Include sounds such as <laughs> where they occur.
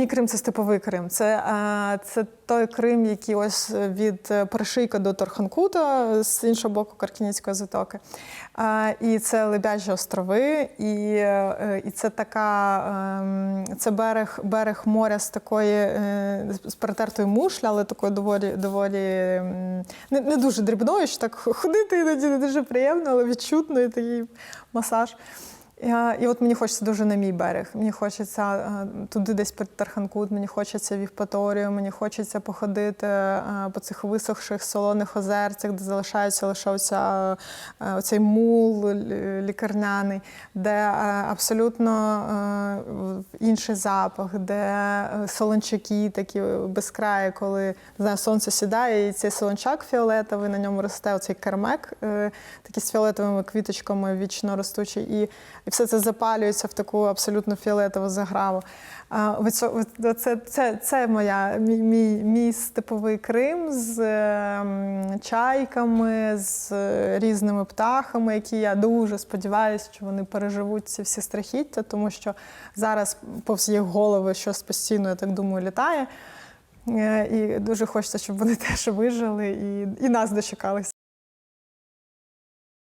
Мій Крим це степовий Крим. Це, це той Крим, який ось від е, Перешийка до Торханкута, з іншого боку Каркінівської затоки. І це Лебяжі острови, і, е, і це така ем, це берег, берег моря з такої е, з перетертої мушлі, але такої доволі доволі ем, не, не дуже дрібною, що так ходити іноді не дуже приємно, але відчутно і такий масаж. Я- І от мені хочеться дуже на мій берег. Мені хочеться е, туди десь під Тарханкут, мені хочеться в Євпаторію, мені хочеться походити е, по цих висохших солоних озерцях, де залишається лише оця, е, оцей мул лікарняний, де е, абсолютно е, інший запах, де е, солончаки такі безкраї, коли не сонце сідає, і цей солончак фіолетовий, на ньому росте оцей кермек, такий з фіолетовими квіточками вічно ростучий. І, і все це запалюється в таку абсолютно фіолетову заграву. Оце, це, це моя, мій, мій, степовий Крим з чайками, з різними птахами, які я дуже сподіваюся, що вони переживуть ці всі страхіття, тому що зараз повз їх голови щось постійно, я так думаю, літає. Е, І дуже хочеться, щоб вони <laughs> теж вижили і, і нас дочекалися.